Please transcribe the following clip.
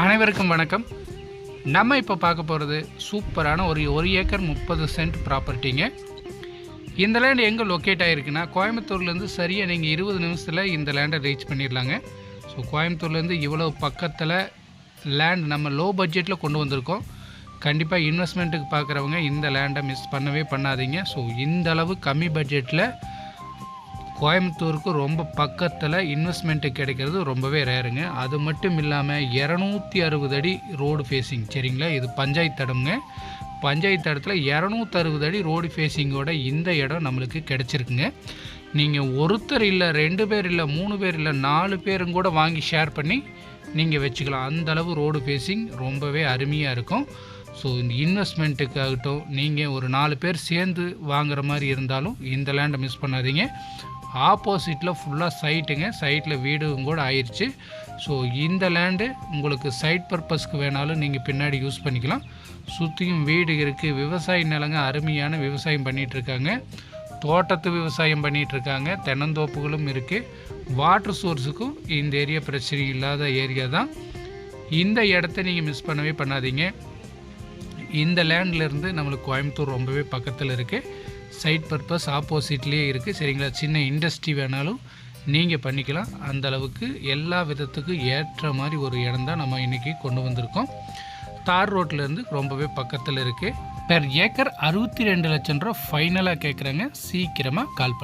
அனைவருக்கும் வணக்கம். நம்ம இப்போ பார்க்க போகிறது சூப்பரான ஒரு ஒரு ஏக்கர் முப்பது சென்ட் ப்ராப்பர்ட்டிங்க. இந்த லேண்ட் எங்கே லொக்கேட் ஆகிருக்குன்னா கோயம்புத்தூர்லேருந்து சரியாக நீங்கள் இருபது நிமிஷத்தில் இந்த லேண்டை ரீச் பண்ணிடலாங்க. ஸோ கோயம்புத்தூர்லேருந்து இவ்வளோ பக்கத்தில் லேண்ட் நம்ம லோ பட்ஜெட்டில் கொண்டு வந்திருக்கோம். கண்டிப்பாக இன்வெஸ்ட்மெண்ட்டுக்கு பார்க்குறவங்க இந்த லேண்டை மிஸ் பண்ணவே பண்ணாதீங்க. ஸோ இந்த அளவு கம்மி பட்ஜெட்டில் கோயம்புத்தூருக்கு ரொம்ப பக்கத்தில் இன்வெஸ்ட்மெண்ட்டு கிடைக்கிறது ரொம்பவே ரேருங்க அது மட்டும் இல்லாமல் இரநூத்தி அறுபது அடி ரோடு ஃபேஸிங் சரிங்களா? இது பஞ்சாயத்து இடம்ங்க. பஞ்சாயத்து இடத்துல இரநூத்தி அறுபது அடி ரோடு ஃபேஸிங்கோட இந்த இடம் நம்மளுக்கு கிடச்சிருக்குங்க. நீங்கள் ஒருத்தர் இல்லை ரெண்டு பேர் இல்லை மூணு பேர் இல்லை நாலு பேரும் கூட வாங்கி ஷேர் பண்ணி நீங்கள் வச்சுக்கலாம். அந்தளவு ரோடு ஃபேஸிங் ரொம்பவே அருமையாக இருக்கும். ஸோ இந்த இன்வெஸ்ட்மெண்ட்டுக்காகட்டும் நீங்கள் ஒரு நாலு பேர் சேர்ந்து வாங்குற மாதிரி இருந்தாலும் இந்த லேண்டை மிஸ் பண்ணாதீங்க. ஆப்போசிட்டில் ஃபுல்லாக சைட்டுங்க சைட்டில் வீடும் கூட ஆயிடுச்சு ஸோ இந்த லேண்டு உங்களுக்கு சைட் பர்பஸ்க்கு வேணாலும் நீங்கள் பின்னாடி யூஸ் பண்ணிக்கலாம். சுற்றியும் வீடு இருக்குது விவசாய நிலங்க அருமையான விவசாயம் பண்ணிகிட்ருக்காங்க தோட்டத்து விவசாயம் பண்ணிகிட்ருக்காங்க இருக்காங்க தென்னந்தோப்புகளும் இருக்குது வாட்டர் சோர்ஸுக்கும் இந்த ஏரியா பிரச்சனை இல்லாத ஏரியா தான். இந்த இடத்த நீங்கள் மிஸ் பண்ணவே பண்ணாதீங்க. இந்த லேண்ட்லேருந்து நம்மளுக்கு கோயம்புத்தூர் ரொம்பவே பக்கத்தில் இருக்குது சைட் பர்பஸ் ஆப்போசிட்லேயே இருக்குது சரிங்களா? சின்ன இண்டஸ்ட்ரி வேணாலும் நீங்கள் பண்ணிக்கலாம். அந்த அளவுக்கு எல்லா விதத்துக்கும் ஏற்ற மாதிரி ஒரு இடம் தான் நம்ம இன்றைக்கி கொண்டு வந்திருக்கோம். தார் ரோட்லேருந்து ரொம்பவே பக்கத்தில் இருக்குது பெர் ஏக்கர் அறுபத்தி ரெண்டு லட்சம் ரூபா ஃபைனலாக கேட்குறாங்க சீக்கிரமாக கால் பண்ணி.